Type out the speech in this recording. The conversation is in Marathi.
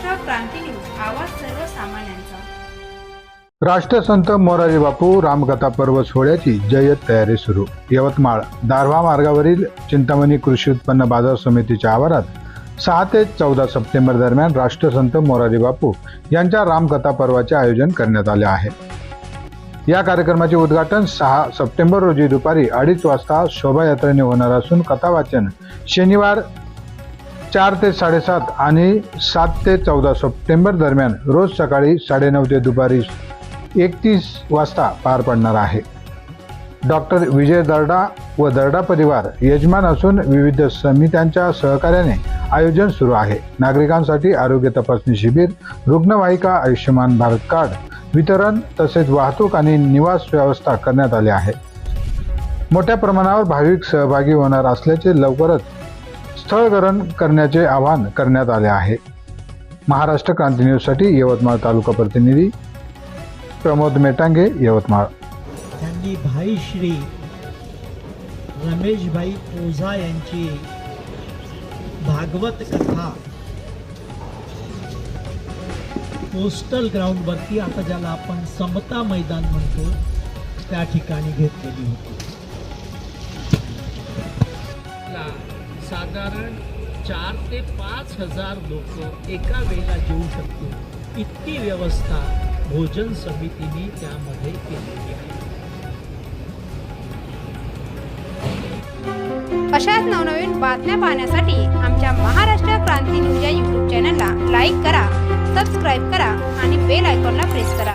क्रांती न्यूज आवाज सर्वसामान्यांचा. राष्ट्रसंत मोरारी बापू रामकथा पर्व सोहळ्याची जय्यत तयारी सुरू. यवतमाळ दारव्हा मार्गावरील चिंतामणी कृषी उत्पन्न बाजार समितीच्या आवारात सहा ते चौदा सप्टेंबर दरम्यान राष्ट्रसंत मोरारी बापू यांच्या रामकथा पर्वाचे आयोजन करण्यात आले आहे. या कार्यक्रमाचे उद्घाटन सहा सप्टेंबर रोजी दुपारी अडीच वाजता शोभायात्रेने होणार असून कथावाचन शनिवार चार ते साडेसात आणि सात ते चौदा सप्टेंबर दरम्यान रोज सकाळी साडेनऊ ते दुपारी एकतीस वाजता पार पडणार आहे. डॉक्टर विजय दर्डा व दर्डा परिवार यजमान असून विविध समित्यांच्या सहकार्याने आयोजन सुरू आहे. नागरिकांसाठी आरोग्य तपासणी शिबिर रुग्णवाहिका आयुष्यमान भारत कार्ड वितरण तसेच वाहतूक आणि निवास व्यवस्था करण्यात आली आहे. मोठ्या प्रमाणावर भाविक सहभागी होणार असल्याचे लवकरच स्थळकरण करण्याचे आवाहन करण्यात आले आहे. महाराष्ट्र क्रांती न्यूजसाठी यवतमाळ तालुका प्रतिनिधी प्रमोद मेटांगे यवतमाळ. त्यांनी भाई श्री रमेशभाई ओझा यांची भागवत कथा पोस्टल ग्राउंडवरती आता ज्याला आपण समता मैदान म्हणतो त्या ठिकाणी घेतलेली होती. साधारण चार ते पाच हजार लोक एका वेळेला जेवू शकतील इतकी व्यवस्था भोजन समितीने त्यामध्ये केलेली आहे. अशाच नवनवीन बातम्या पाहण्यासाठी आमच्या महाराष्ट्र क्रांती न्यूज या यूट्यूब चॅनलला लाईक करा सबस्क्राईब करा आणि बेल आयकॉनला प्रेस करा.